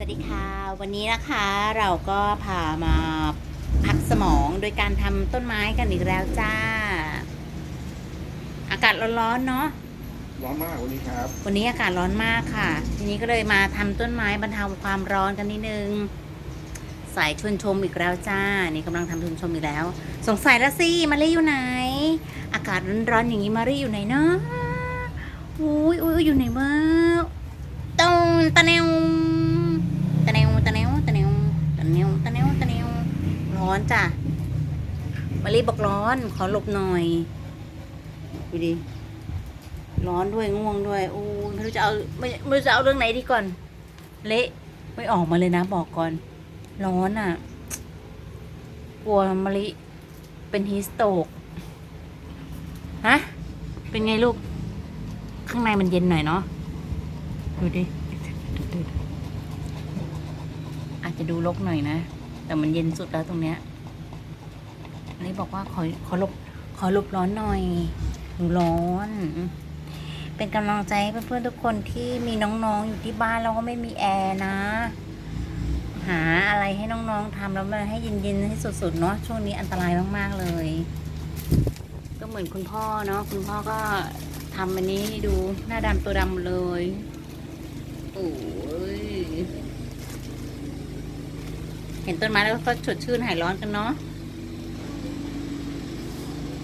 สวัสดีค่ะ วันนี้นะคะเราก็พามาพักสมองโดยการทำต้นไม้กันอีกแล้วจ้า อากาศร้อนๆเนาะร้อนมากวันนี้ครับ วันนี้อากาศร้อนมากค่ะ ทีนี้ก็เลยมาทำต้นไม้บรรเทาความร้อนกันนิดนึง สายชวนชมอีกแล้วจ้า นี่กำลังทำชวนชมอีกแล้ว สงสัยแล้วสิมารีอยู่ไหน อากาศร้อนๆอย่างนี้มารีอยู่ไหนเนาะอุ้ยอุ้ยอยู่ไหนวะตรงตะแนว ร้อนจ้ะมารีบอกร้อน ขอหลบหน่อย ดูดิ ร้อนด้วยง่วงด้วยโอ้ยไม่รู้จะเอาไม่ไม่รู้จะเอาเรื่องไหนดีก่อน เละไม่ออกมาเลยนะบอกก่อน ร้อนอะ กลัวมะลิเป็นฮิสโตกฮะ เป็นไงลูก ข้างในมันเย็นหน่อยเนาะ ดูดิ อาจจะดูรกหน่อยนะ แต่มันเย็นสุดแล้วตรงเนี้ยมะลิบอกว่าขอขอหลบขอหลบร้อนหน่อยหนูร้อน เป็นกำลังใจให้เพื่อนๆทุกคนที่มีน้องๆอยู่ที่บ้านแล้วก็ไม่มีแอร์นะ หาอะไรให้น้องๆทำแล้วมันให้เย็นๆให้สุดๆเนาะช่วงนี้อันตรายมากๆเลย ก็เหมือนคุณพ่อเนาะคุณพ่อก็ทำอันนี้ดูหน้าดำตัวดำเลยโอ้ย เห็นต้นไม้แล้วก็สดชื่นหายร้อนกันเนาะ